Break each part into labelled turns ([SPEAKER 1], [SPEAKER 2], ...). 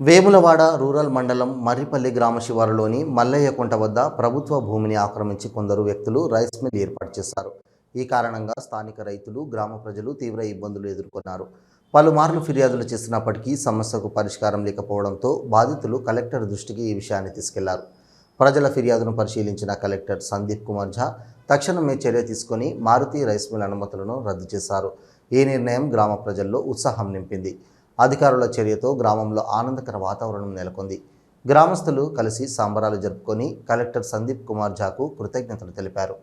[SPEAKER 1] Vemulawada rural మండలం మర్రిపల్లి గ్రామ శివారులోని మల్లయ్యకుంట వద్ద ప్రభుత్వ భూమిని ఆక్రమించి కొందరు వ్యక్తులు రైస్ మిల్ ఏర్పాటు చేశారు. ఈ కారణంగా స్థానిక రైతులు గ్రామ ప్రజలు తీవ్ర ఇబ్బందులు ఎదుర్కొన్నారు. పలుమార్లు ఫిర్యాదులు చేసినప్పటికీ సమస్యకు పరిష్కారం లేకపోవడంతో బాధితులు కలెక్టర్ దృష్టికి ఈ విషయాన్ని తీసుకెళ్ళారు. ప్రజల ఫిర్యాదును పరిశీలించిన కలెక్టర్ సందీప్ కుమార్ ఝా తక్షణమే చర్య తీసుకుని మారుతి రైస్ మిల్ అనుమతులను రద్దు చేశారు. ఈ నిర్ణయం గ్రామ ప్రజల్లో ఉత్సాహం నింపింది. అధికారుల చర్యతో గ్రామంలో ఆనందకర వాతావరణం నెలకొంది. గ్రామస్తులు కలిసి సంబరాలు జరుపుకొని కలెక్టర్ సందీప్ కుమార్ ఝాకు కృతజ్ఞతలు తెలిపారు.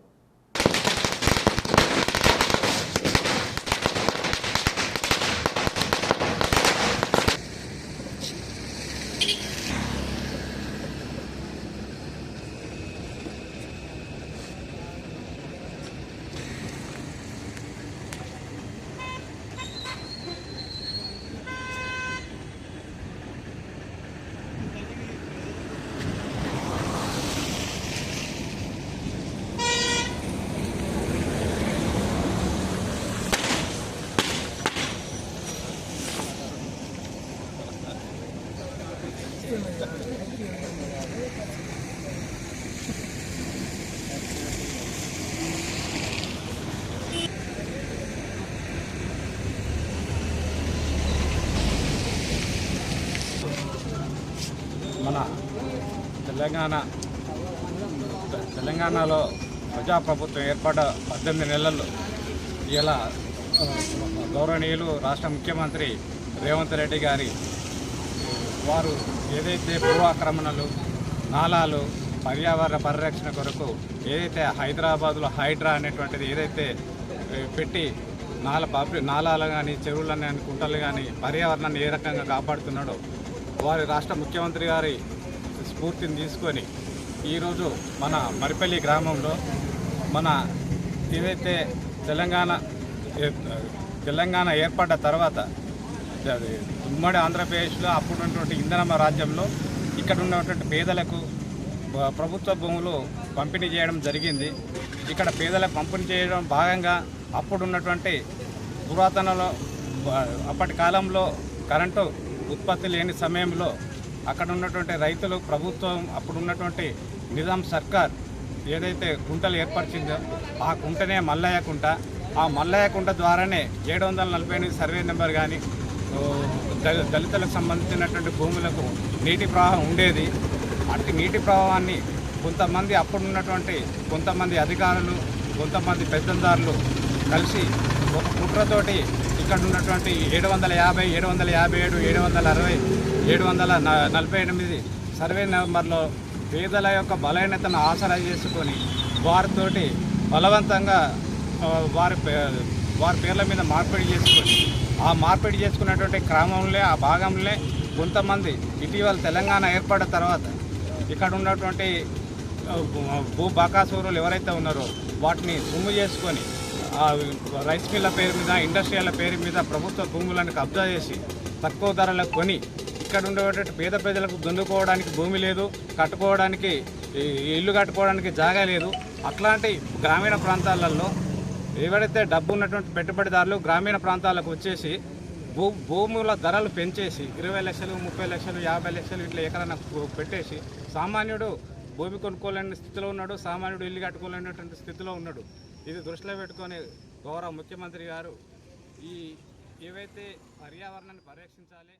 [SPEAKER 2] మన తెలంగాణ తెలంగాణలో ప్రజాప్రభుత్వం ఏర్పడ్డ పద్దెనిమిది నెలల్లో ఇలా గౌరవనీయులు రాష్ట్ర ముఖ్యమంత్రి రేవంత్ రెడ్డి గారి వారు ఏదైతే భూ ఆక్రమణలు నాలాలు పర్యావరణ పరిరక్షణ కొరకు ఏదైతే హైదరాబాద్లో హైడ్రా అనేటువంటిది ఏదైతే పెట్టి నాల పబ్లిక్ నాలాలు కానీ చెరువులను కానీ కుంటలు కానీ పర్యావరణాన్ని ఏ రకంగా కాపాడుతున్నాడో వారి రాష్ట్ర ముఖ్యమంత్రి గారి స్ఫూర్తిని తీసుకొని ఈరోజు మన మరిపల్లి గ్రామంలో మన ఏదైతే తెలంగాణ తెలంగాణ ఏర్పడ్డ తర్వాత ఉమ్మడి ఆంధ్రప్రదేశ్లో అప్పుడు ఉన్నటువంటి ఇంధనమ రాజ్యంలో ఇక్కడ ఉన్నటువంటి పేదలకు ప్రభుత్వ భూములు పంపిణీ చేయడం జరిగింది. ఇక్కడ పేదలకు పంపిణీ చేయడం భాగంగా అప్పుడు ఉన్నటువంటి పురాతనలో అప్పటి కాలంలో కరెంటు ఉత్పత్తి లేని సమయంలో అక్కడ ఉన్నటువంటి రైతులు ప్రభుత్వం అప్పుడు ఉన్నటువంటి నిజాం సర్కార్ ఏదైతే కుంటలు ఏర్పరిచిందో ఆ కుంటనే మల్లయ్య కుంట. ఆ మల్లయ్య కుంట ద్వారానే ఏడు వందల నలభై ఎనిమిది సర్వే నెంబర్ కానీ దళితులకు సంబంధించినటువంటి భూములకు నీటి ప్రవాహం ఉండేది. అట్టి నీటి ప్రవాహాన్ని కొంతమంది అప్పుడు ఉన్నటువంటి కొంతమంది అధికారులు కొంతమంది పెద్దందారులు కలిసి ఒక కుట్రతోటి ఇక్కడ ఉన్నటువంటి ఏడు వందల యాభై ఏడు వందల యాభై ఏడు ఏడు వందల అరవై ఏడు వందల నలభై ఎనిమిది సర్వే నెంబర్లో పేదల యొక్క బలహీనతను ఆసరా చేసుకొని వారితోటి బలవంతంగా వారి పే- వారి పేర్ల మీద మార్పిడి చేసుకొని ఆ మార్పిడి చేసుకున్నటువంటి క్రమంలో ఆ భాగంలో కొంతమంది ఇటీవల తెలంగాణ ఏర్పడిన తర్వాత ఇక్కడ ఉన్నటువంటి భూ బకాసూరులు ఎవరైతే ఉన్నారో వాటిని సొమ్ము చేసుకొని రైస్ మిల్ల పేరు మీద ఇండస్ట్రియల్ పేరు మీద ప్రభుత్వ భూములను కబ్జా చేసి తక్కువ ధరలకు కొని ఇక్కడ ఉండేటువంటి పేద ప్రజలకు దున్నుకోవడానికి భూమి లేదు కట్టుకోవడానికి ఇల్లు కట్టుకోవడానికి జాగా లేదు. అట్లాంటి గ్రామీణ ప్రాంతాలలో ఎవరైతే డబ్బు ఉన్నటువంటి పెట్టుబడిదారులు గ్రామీణ ప్రాంతాలకు వచ్చేసి భూ భూముల ధరలు పెంచేసి ఇరవై లక్షలు ముప్పై లక్షలు యాభై లక్షలు ఇట్లా ఎకరన్నా పెట్టేసి సామాన్యుడు భూమి కొనుక్కోలేని స్థితిలో ఉన్నాడు సామాన్యుడు ఇల్లు కట్టుకోలేనటువంటి స్థితిలో ఉన్నాడు. ఇది దృష్టిలో పెట్టుకొని గౌరవ ముఖ్యమంత్రి గారు ఈ ఏవైతే పర్యావరణాన్ని పరిరక్షించాలి